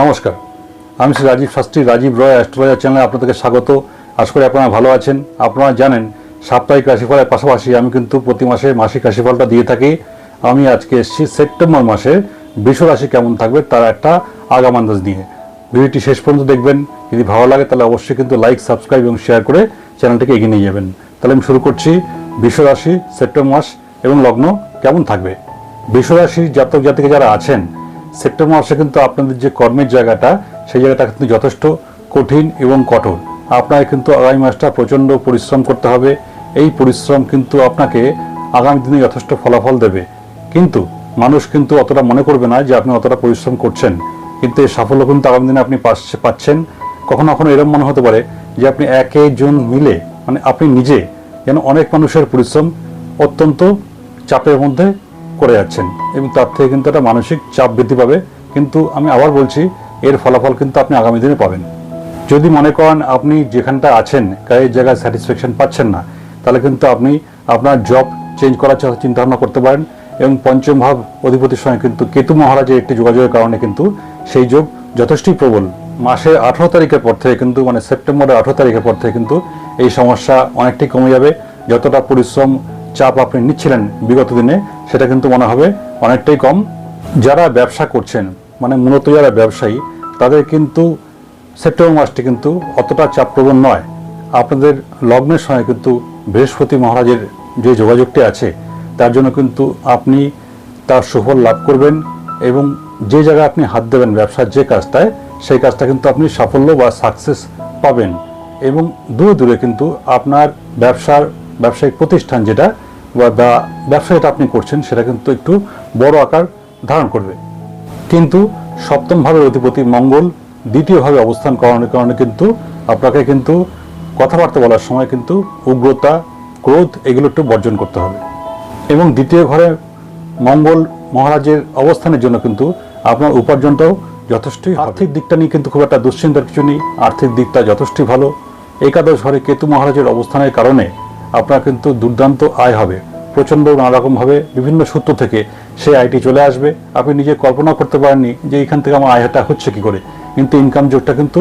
নমস্কার। আমি শ্রী রাজীব শাস্ত্রী, রাজীব রয়, অ্যাস্ট্রোলজার চ্যানেলে আপনাদেরকে স্বাগত। আশা করি আপনারা ভালো আছেন। আপনারা জানেন, সাপ্তাহিক রাশিফলের পাশাপাশি আমি কিন্তু প্রতি মাসে মাসিক রাশিফলটা দিয়ে থাকি। আমি আজকে এসেছি সেপ্টেম্বর মাসে বৃষ রাশি কেমন থাকবে তার একটা আগাম আন্দাজ নিয়ে। ভিডিওটি শেষ পর্যন্ত দেখবেন। যদি ভালো লাগে তাহলে অবশ্যই কিন্তু লাইক, সাবস্ক্রাইব এবং শেয়ার করে চ্যানেলটিকে এগিয়ে নিয়ে যাবেন। তাহলে আমি শুরু করছি। বৃষ রাশি, সেপ্টেম্বর মাস এবং লগ্ন কেমন থাকবে? বৃষ জাতক জাতিকে যারা আছেন সেপ্টেম্বর মাসে কিন্তু আপনাদের যে কর্মের জায়গাটা, সেই জায়গাটা কিন্তু যথেষ্ট কঠিন এবং কঠোর। আপনাকে কিন্তু আগামী মাসটা প্রচণ্ড পরিশ্রম করতে হবে। এই পরিশ্রম কিন্তু আপনাকে আগামী দিনে যথেষ্ট ফলাফল দেবে। কিন্তু মানুষ কিন্তু অতটা মনে করবে না যে আপনি অতটা পরিশ্রম করছেন। কিন্তু এই সাফল্য কিন্তু আগামী দিনে আপনি পাচ্ছে- পাচ্ছেন। কখনো কখনো এরকম মনে হতে পারে যে আপনি একে একজন মিলে মানে আপনি নিজে যেন অনেক মানুষের পরিশ্রম অত্যন্ত চাপের মধ্যে করে যাচ্ছেন এবং তার থেকে কিন্তু একটা মানসিক চাপ বৃদ্ধি পাবে। কিন্তু আমি আবার বলছি, এর ফলাফল কিন্তু আপনি আগামী দিনে পাবেন। যদি মনে করেন আপনি যেখানটা আছেন কাজের জায়গায় স্যাটিসফ্যাকশন পাচ্ছেন না, তাহলে কিন্তু আপনি আপনার জব চেঞ্জ করার চিন্তা ভাবনা করতে পারেন এবং পঞ্চম ভাব অধিপতির সঙ্গে কিন্তু কেতু মহারাজের একটি যোগাযোগের কারণে কিন্তু সেই যোগ যথেষ্টই প্রবল। মাসের আঠারো তারিখের পর থেকে কিন্তু মানে সেপ্টেম্বরের আঠারো তারিখের পর থেকে কিন্তু এই সমস্যা অনেকটাই কমে যাবে। যতটা পরিশ্রম চাপ আপনি নিচ্ছিলেন বিগত দিনে, সেটা কিন্তু মনে হবে অনেকটাই কম। যারা ব্যবসা করছেন মানে মূলত যারা ব্যবসায়ী, তাদের কিন্তু সেপ্টেম্বর মাসটি কিন্তু অতটা চাপপ্রবণ নয়। আপনাদের লগ্নের সময় কিন্তু বৃহস্পতি মহারাজের যে যোগাযোগটি আছে, তার জন্য কিন্তু আপনি তার সুফল লাভ করবেন এবং যে জায়গায় আপনি হাত দেবেন ব্যবসার যে কাজটায়, সেই কাজটা কিন্তু আপনি সাফল্য বা সাকসেস পাবেন। এবং দূরে দূরে কিন্তু আপনার ব্যবসার ব্যবসায়িক প্রতিষ্ঠান যেটা, বা ব্যবসা যেটা আপনি করছেন, সেটা কিন্তু একটু বড় আকার ধারণ করবে। কিন্তু সপ্তম ভাবের অধিপতি মঙ্গল দ্বিতীয়ভাবে অবস্থান করানোর কারণে কিন্তু আপনাকে কিন্তু কথাবার্তা বলার সময় কিন্তু উগ্রতা, ক্রোধ এগুলো একটু বর্জন করতে হবে। এবং দ্বিতীয় ঘরে মঙ্গল মহারাজের অবস্থানের জন্য কিন্তু আপনার উপার্জনটাও যথেষ্টই আর্থিক দিকটা নিয়ে কিন্তু খুব একটা দুশ্চিন্তার কিছু নেই। আর্থিক দিকটা যথেষ্টই ভালো। একাদশ ঘরে কেতু মহারাজের অবস্থানের কারণে আপনার কিন্তু দুর্দান্ত আয় হবে, প্রচণ্ড নানারকমভাবে বিভিন্ন সূত্র থেকে সেই আয়টি চলে আসবে। আপনি নিজে কল্পনা করতে পারেননি যে এখান থেকে আমার আয়টা হচ্ছে কি করে। কিন্তু ইনকাম যোগটা কিন্তু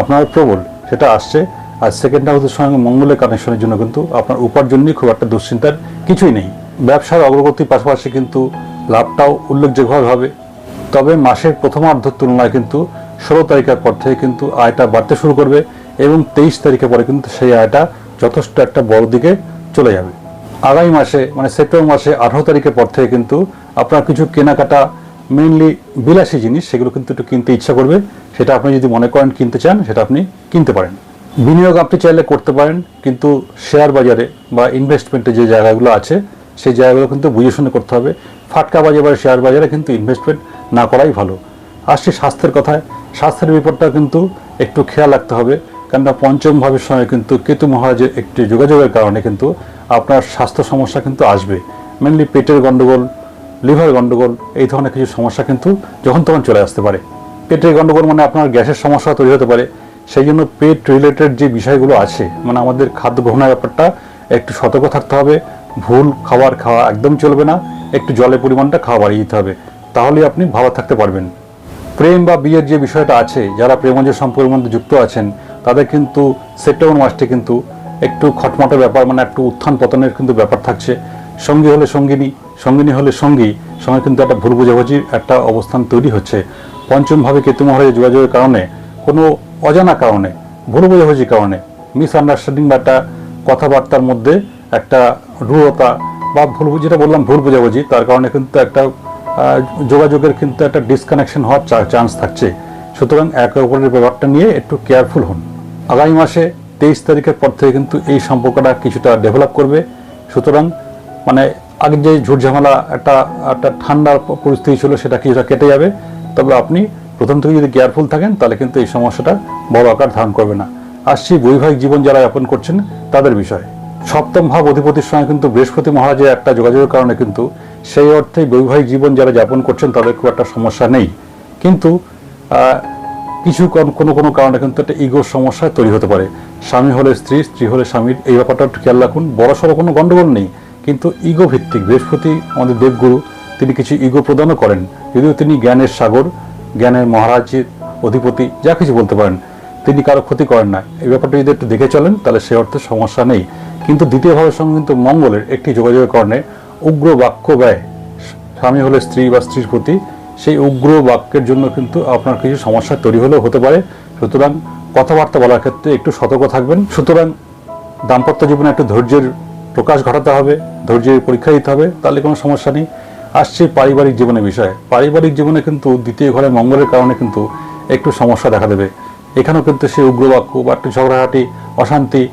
আপনার প্রবল, সেটা আসছে। আর সেকেন্ড হাউসের সঙ্গে মঙ্গলের কানেকশনের জন্য কিন্তু আপনার উপার্জন খুব একটা দুশ্চিন্তার কিছুই নেই। ব্যবসার অগ্রগতির পাশাপাশি কিন্তু লাভটাও উল্লেখযোগ্যভাবে। হবে তবে মাসের প্রথমার্ধের তুলনায় কিন্তু ষোলো তারিখের পর থেকে কিন্তু আয়টা বাড়তে শুরু করবে এবং তেইশ তারিখের পরে কিন্তু সেই আয়টা যথেষ্ট একটা বড় দিকে চলে যাবে। আগামী মাসে মানে সেপ্টেম্বর মাসে আঠারো তারিখের পর থেকে কিন্তু আপনার কিছু কেনাকাটা মেনলি বিলাসী জিনিস, সেগুলো কিন্তু একটু কিনতে ইচ্ছা করবে। সেটা আপনি যদি মনে করেন কিনতে চান, সেটা আপনি কিনতে পারেন। বিনিয়োগ আপনি চাইলে করতে পারেন, কিন্তু শেয়ার বাজারে বা ইনভেস্টমেন্টের যে জায়গাগুলো আছে, সেই জায়গাগুলো কিন্তু বুঝে শুনে করতে হবে। ফাটকা বাজারে বা শেয়ার বাজারে কিন্তু ইনভেস্টমেন্ট না করাই ভালো। আসছি স্বাস্থ্যের কথায়, স্বাস্থ্যের বিপদটা কিন্তু একটু খেয়াল রাখতে হবে। কেননা পঞ্চম ভাবের সময় কিন্তু কেতু মহারাজের একটি যোগাযোগের কারণে কিন্তু আপনার স্বাস্থ্য সমস্যা কিন্তু আসবে। মেনলি পেটের গন্ডগোল লিভার গন্ডগোল, এই ধরনের কিছু সমস্যা কিন্তু যখন তখন চলে আসতে পারে। পেটের গন্ডগোল মানে আপনার গ্যাসের সমস্যা তৈরি হতে পারে। সেই জন্য পেট রিলেটেড যে বিষয়গুলো আছে মানে আমাদের খাদ্য গ্রহণের ব্যাপারটা, একটু সতর্ক থাকতে হবে। ভুল খাবার খাওয়া একদম চলবে না, একটু জলের পরিমাণটা খাওয়া বাড়িয়ে দিতে হবে। তাহলে আপনি ভালো থাকতে পারবেন। প্রেম বা বিয়ের যে বিষয়টা আছে, যারা প্রেমজ সম্পর্কের মধ্যে যুক্ত আছেন তাদের কিন্তু সেপ্টেম্বর মাসটি কিন্তু একটু খটমটের ব্যাপার মানে একটু উত্থান পতনের কিন্তু ব্যাপার থাকছে। সঙ্গী হলে সঙ্গিনী সঙ্গিনী হলে সঙ্গী, সঙ্গে কিন্তু একটা ভুল বোঝাবুঝির একটা অবস্থান তৈরি হচ্ছে। পঞ্চমভাবে কেতু মহারাজের যোগাযোগের কারণে, কোনো অজানা কারণে, ভুল বোঝাবুঝির কারণে মিসআন্ডারস্ট্যান্ডিং বা একটা কথাবার্তার মধ্যে একটা রূঢ়তা বা ভুল যেটা বললাম ভুল বোঝাবুঝি, তার কারণে কিন্তু একটা যোগাযোগের কিন্তু একটা ডিসকানেকশন হওয়ার চান্স থাকছে। সুতরাং একে অপরের ব্যাপারটা নিয়ে একটু কেয়ারফুল হন। আগামী মাসে তেইশ তারিখের পর থেকে কিন্তু এই সম্পর্কটা কিছুটা ডেভেলপ করবে। সুতরাং মানে আগে যে ঝুট ঝামেলা, একটা একটা ঠান্ডার পরিস্থিতি ছিল সেটা কিছুটা কেটে যাবে। তবে আপনি প্রথম থেকে যদি কেয়ারফুল থাকেন, তাহলে কিন্তু এই সমস্যাটা বড় আকার ধারণ করবে না। আসছি বৈবাহিক জীবন যারা যাপন করছেন, তাদের বিষয়ে। সপ্তম ভাব অধিপতির সঙ্গে কিন্তু বৃহস্পতি মহারাজের একটা যোগাযোগের কারণে কিন্তু সেই অর্থে বৈবাহিক জীবন যারা যাপন করছেন, তাদের খুব একটা সমস্যা নেই। কিন্তু কিছু কোন- কোনো কারণে কিন্তু একটা ইগোর সমস্যা তৈরি হতে পারে। স্বামী হলে স্ত্রী স্ত্রী হলে স্বামীর, এই ব্যাপারটা একটু খেয়াল রাখুন। বড় সড়ো কোনো গণ্ডগোল নেই, কিন্তু ইগো ভিত্তিক বৃহস্পতি আমাদের দেবগুরু, তিনি কিছু ইগো প্রদানও করেন। যদিও তিনি জ্ঞানের সাগর, জ্ঞানের মহারাজের অধিপতি, যা কিছু বলতে পারেন। তিনি কারও ক্ষতি করেন না। এই ব্যাপারটা যদি একটু দেখে চলেন, তাহলে সে অর্থে সমস্যা নেই। কিন্তু দ্বিতীয় ভাবের সঙ্গে কিন্তু মঙ্গলের একটি যোগাযোগের কারণে উগ্র বাক্য ব্যয়, স্বামী হলে স্ত্রী বা স্ত্রীর প্রতি সেই উগ্র বাক্যের জন্য কিন্তু আপনার কিছু সমস্যা তৈরি হলেও হতে পারে। সুতরাং কথাবার্তা বলার ক্ষেত্রে একটু সতর্ক থাকবেন। সুতরাং দাম্পত্য জীবনে একটু ধৈর্যের প্রকাশ ঘটাতে হবে, ধৈর্যের পরীক্ষা দিতে হবে, তাহলে কোনো সমস্যা নেই। আসছে পারিবারিক জীবনের বিষয়। পারিবারিক জীবনে কিন্তু দ্বিতীয় ঘরে মঙ্গলের কারণে কিন্তু একটু সমস্যা দেখা দেবে। এখানেও কিন্তু সেই উগ্রবাক্য বা একটু ঝগড়াঘাটি অশান্তি,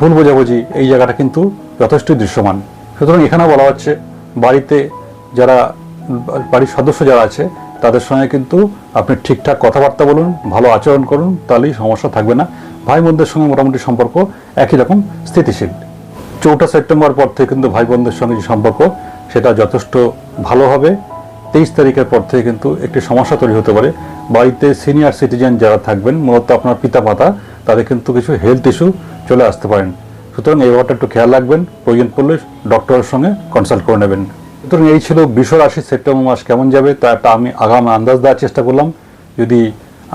ভুল বোঝাবুঝি এই জায়গাটা কিন্তু যথেষ্টই দৃশ্যমান। সুতরাং এখানেও বলা হচ্ছে, বাড়িতে যারা বাড়ির সদস্য যারা আছে, তাদের সঙ্গে কিন্তু আপনি ঠিকঠাক কথাবার্তা বলুন, ভালো আচরণ করুন, তাহলেই সমস্যা থাকবে না। ভাই বোনদের সঙ্গে মোটামুটি সম্পর্ক একই রকম, স্থিতিশীল। চৌঠা সেপ্টেম্বর পর থেকে কিন্তু ভাই বোনদের সঙ্গে যে সম্পর্ক, সেটা যথেষ্ট ভালো হবে। তেইশ তারিখের পর থেকে কিন্তু একটি সমস্যা তৈরি হতে পারে। বাড়িতে সিনিয়র সিটিজেন যারা থাকবেন, মূলত আপনার পিতা মাতা তাদের কিন্তু কিছু হেলথ ইস্যু চলে আসতে পারেন। সুতরাং এই ব্যাপারটা একটু খেয়াল রাখবেন, প্রয়োজন পড়লে ডক্টরের সঙ্গে কনসাল্ট করে নেবেন। সুতরাং এই ছিল বিশ্ব রাশি সেপ্টেম্বর মাস কেমন যাবে, তা একটা আমি আগাম আন্দাজ দেওয়ার চেষ্টা করলাম। যদি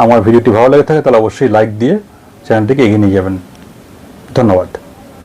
আমার ভিডিওটি ভালো লেগে থাকে, তাহলে অবশ্যই লাইক দিয়ে চ্যানেলটিকে এগিয়ে নিয়ে যাবেন। ধন্যবাদ।